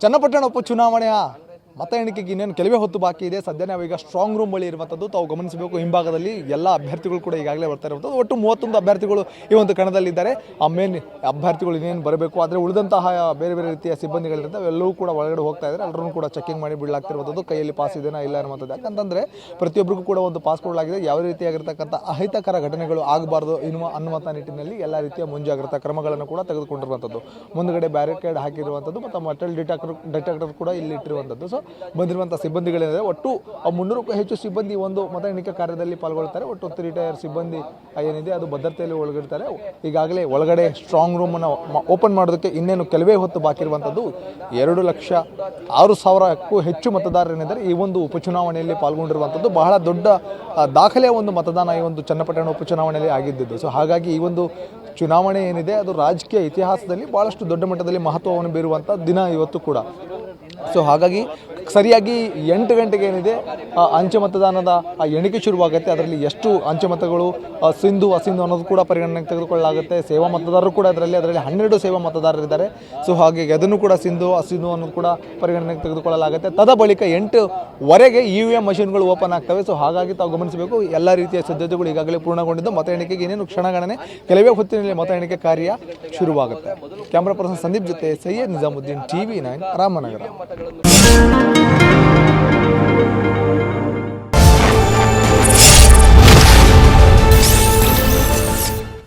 ಚನ್ನಪಟ್ಟಣ ಉಪಚುನಾವಣೆಯ ಮತ ಎಣಿಕೆಗೆ ಇನ್ನೇನು ಕೆಲವೇ ಹೊತ್ತು ಬಾಕಿ ಇದೆ. ಸದ್ಯ ನಾವೀಗ ಸ್ಟ್ರಾಂಗ್ ರೂಮ್ ಬಳಿ ಇರುವಂಥದ್ದು ತಾವು ಗಮನಿಸಬೇಕು. ಹಿಂಭಾಗದಲ್ಲಿ ಎಲ್ಲ ಅಭ್ಯರ್ಥಿಗಳು ಕೂಡ ಈಗಾಗಲೇ ಬರ್ತಾ ಇರುವಂಥದ್ದು. ಒಟ್ಟು ಮೂವತ್ತೊಂದು ಅಭ್ಯರ್ಥಿಗಳು ಈ ಒಂದು ಕಣದಲ್ಲಿದ್ದಾರೆ. ಆ ಮೇನ್ ಅಭ್ಯರ್ಥಿಗಳು ಇನ್ನೇನು ಬರಬೇಕು? ಆದರೆ ಉಳಿದಂತಹ ಬೇರೆ ಬೇರೆ ರೀತಿಯ ಸಿಬ್ಬಂದಿಗಳಿರ್ತವೆ. ಎಲ್ಲವೂ ಕೂಡ ಒಳಗಡೆ ಹೋಗ್ತಾ ಇದ್ದಾರೆ. ಎಲ್ಲರೂ ಕೂಡ ಚೆಕಿಂಗ್ ಮಾಡಿ ಬಿಡಲಾಗ್ತಿರುವಂಥದ್ದು ಕೈಯಲ್ಲಿ ಪಾಸ್ ಇದೆಯಾ ಇಲ್ಲ ಅನ್ನುವಂಥದ್ದು. ಯಾಕಂತಂದರೆ ಪ್ರತಿಯೊಬ್ಬರಿಗೂ ಕೂಡ ಒಂದು ಪಾಸ್ ಕೊಡಲಾಗಿದೆ ಯಾವ ರೀತಿಯಾಗಿರ್ತಕ್ಕಂಥ ಅಹಿತಕರ ಘಟನೆಗಳು ಆಗಬಾರ್ದು ಎನ್ನುವ ಅನ್ನುವಂಥ ನಿಟ್ಟಿನಲ್ಲಿ ಎಲ್ಲ ರೀತಿಯ ಮುಂಜಾಗ್ರತಾ ಕ್ರಮಗಳನ್ನು ಕೂಡ ತೆಗೆದುಕೊಂಡಿರುವಂಥದ್ದು. ಮುಂದುಗಡೆ ಬ್ಯಾರಿಕೇಡ್ ಹಾಕಿರುವಂಥದ್ದು ಮತ್ತು ಮಟಲ್ ಡಿಟೆಕ್ಟರ್ ಡಿಟೆಕ್ಟರ್ ಕೂಡ ಇಲ್ಲಿ ಇಟ್ಟಿರುವಂಥದ್ದು. ಸೊ ಬಂದಿರುವಂಥ ಸಿಬ್ಬಂದಿಗಳೇನಿದೆ ಒಟ್ಟು ಮುನ್ನೂರಕ್ಕೂ ಹೆಚ್ಚು ಸಿಬ್ಬಂದಿ ಒಂದು ಮತ ಎಣಿಕೆ ಕಾರ್ಯದಲ್ಲಿ ಪಾಲ್ಗೊಳ್ತಾರೆ. ಒಟ್ಟು ತ್ರೀ ರಿಟೈರ್ ಸಿಬ್ಬಂದಿ ಏನಿದೆ, ಅದು ಭದ್ರತೆಯಲ್ಲಿ ಒಳಗಿರ್ತಾರೆ. ಈಗಾಗಲೇ ಒಳಗಡೆ ಸ್ಟ್ರಾಂಗ್ ರೂಮನ್ನು ಓಪನ್ ಮಾಡೋದಕ್ಕೆ ಇನ್ನೇನು ಕೆಲವೇ ಹೊತ್ತು ಬಾಕಿ ಇರುವಂಥದ್ದು ಎರಡು ಲಕ್ಷ ಆರು ಸಾವಿರಕ್ಕೂ ಹೆಚ್ಚು ಮತದಾರರೇನಿದ್ದಾರೆ ಈ ಒಂದು ಉಪಚುನಾವಣೆಯಲ್ಲಿ ಪಾಲ್ಗೊಂಡಿರುವಂಥದ್ದು ಬಹಳ ದೊಡ್ಡ ದಾಖಲೆಯ ಒಂದು ಮತದಾನ ಈ ಒಂದು ಚನ್ನಪಟ್ಟಣ ಉಪಚುನಾವಣೆಯಲ್ಲಿ ಆಗಿದ್ದು ಸೊ ಹಾಗಾಗಿ ಈ ಒಂದು ಚುನಾವಣೆ ಏನಿದೆ, ಅದು ರಾಜಕೀಯ ಇತಿಹಾಸದಲ್ಲಿ ಭಾಳಷ್ಟು ದೊಡ್ಡ ಮಟ್ಟದಲ್ಲಿ ಮಹತ್ವವನ್ನು ಬೀರುವಂಥ ದಿನ ಇವತ್ತು ಕೂಡ. ಸೊ ಹಾಗಾಗಿ ಸರಿಯಾಗಿ ಎಂಟು ಗಂಟೆಗೆ ಏನಿದೆ ಅಂಚೆ ಮತದಾನದ, ಆ, ಎಣಿಕೆ ಶುರುವಾಗುತ್ತೆ. ಅದರಲ್ಲಿ ಎಷ್ಟು ಅಂಚೆ ಮತಗಳು ಸಿಂಧು, ಅಸಿಂಧು ಅನ್ನೋದು ಕೂಡ ಪರಿಗಣನೆಗೆ ತೆಗೆದುಕೊಳ್ಳಲಾಗುತ್ತೆ. ಸೇವಾ ಮತದಾರರು ಕೂಡ ಅದರಲ್ಲಿ ಅದರಲ್ಲಿ ಹನ್ನೆರಡು ಸೇವಾ ಮತದಾರರಿದ್ದಾರೆ. ಸೊ ಹಾಗಾಗಿ ಅದನ್ನು ಕೂಡ ಸಿಂಧು, ಅಸಿಂಧು ಅನ್ನೋದು ಕೂಡ ಪರಿಗಣನೆಗೆ ತೆಗೆದುಕೊಳ್ಳಲಾಗುತ್ತೆ. ತದ ಬಳಿಕ ಎಂಟುವರೆಗೆ ಇ ವಿ ಎಂ ಮಷಿನ್ಗಳು ಓಪನ್ ಆಗ್ತವೆ. ಸೊ ಹಾಗಾಗಿ ತಾವು ಗಮನಿಸಬೇಕು, ಎಲ್ಲ ರೀತಿಯ ಸಿದ್ಧತೆಗಳು ಈಗಾಗಲೇ ಪೂರ್ಣಗೊಂಡಿದ್ದು. ಮತ ಎಣಿಕೆಗೆ ಏನೇನು ಕ್ಷಣಗಣನೆ, ಕೆಲವೇ ಹೊತ್ತಿನಲ್ಲಿ ಮತ ಎಣಿಕೆ ಕಾರ್ಯ ಶುರುವಾಗುತ್ತೆ. ಕ್ಯಾಮ್ರಾ ಪರ್ಸನ್ ಸಂದೀಪ್ ಜೊತೆ Syed Nizamuddin TV nine, Ramanagara. Thank you.